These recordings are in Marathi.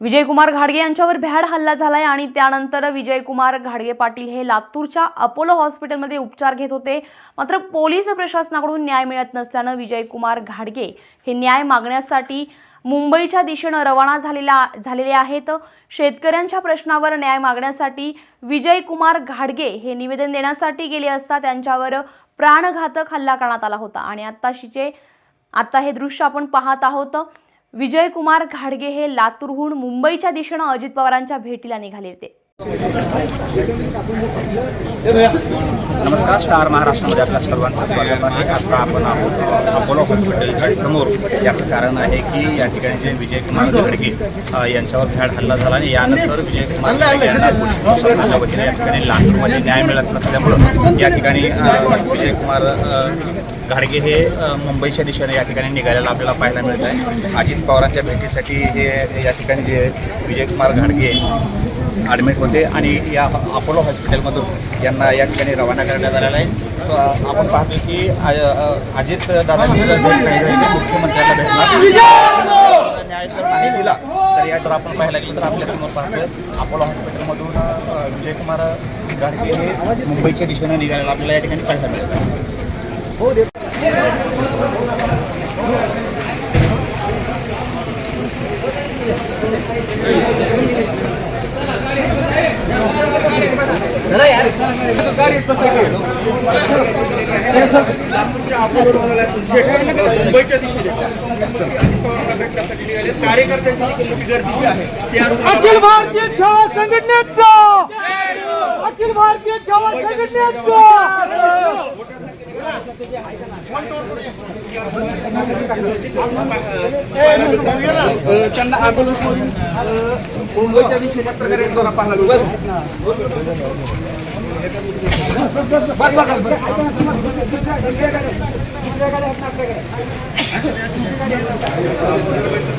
विजयकुमार घाडगे यांच्यावर भ्याड हल्ला झालाय आणि त्यानंतर विजयकुमार घाडगे पाटील हे लातूरच्या अपोलो हॉस्पिटलमध्ये उपचार घेत होते. मात्र पोलीस प्रशासनाकडून न्याय मिळत नसल्यानं विजयकुमार घाडगे हे न्याय मागण्यासाठी मुंबईच्या दिशेनं रवाना झालेला झालेले आहेत. शेतकऱ्यांच्या प्रश्नावर न्याय मागण्यासाठी विजयकुमार घाडगे हे निवेदन देण्यासाठी गेले असता त्यांच्यावर प्राणघातक हल्ला करण्यात आला होता. आणि आत्ताशीचे आत्ता हे दृश्य आपण पाहत आहोत. विजयकुमार घाडगे हे लातूरहून मुंबईच्या दिशेनं अजित पवारांच्या भेटीला निघाले होते. नमस्कार स्टार महाराष्ट्रामध्ये आपल्या सर्वांचं स्वागत आहे. आता आपण आहोत अपोलो हॉस्पिटलच्या समोर. याचं कारण आहे की या ठिकाणी जे विजयकुमार घडगे यांच्यावर भ्याड हल्ला झाला आणि यानंतर विजयकुमार घडगे यांना पोलीस वतीने या ठिकाणी लातूरमध्ये न्याय मिळत नसल्यामुळं या ठिकाणी विजयकुमार घाडगे हे मुंबईच्या दिशेने या ठिकाणी निघालेलं आपल्याला पाहायला मिळत आहे अजित पवारांच्या भेटीसाठी हे या ठिकाणी जे विजयकुमार घाडगे ॲडमिट होते आणि या अपोलो हॉस्पिटलमधून यांना या ठिकाणी रवाना करण्यात आलेला आहे. आपण पाहतो की अजित दादांनी जर तर मुख्यमंत्र्यांना भेटणार न्याय जर नाही दिला तर या तर आपण पाहायला गेलं तर आपल्यासमोर पाहतो अपोलो हॉस्पिटलमधून विजयकुमार गाडगे हे मुंबईच्या दिशेने निघालेला आपल्याला या ठिकाणी पाहायला मिळत आहे हो, मुंबईच्या दिशेने कार्यकर्त्यांची मोठी गर्दी जी आहे अखिल भारतीय छावा संघटनेचा! अखिल भारतीय छावा संघटनेचा! त्यांना अ, मुंबईच्या पाहायला मिळतो.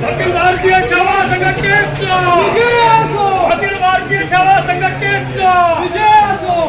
अखिल भारतीय छावा संघटनेचा अखिल भारतीय छावा संघटनेचा विजय असो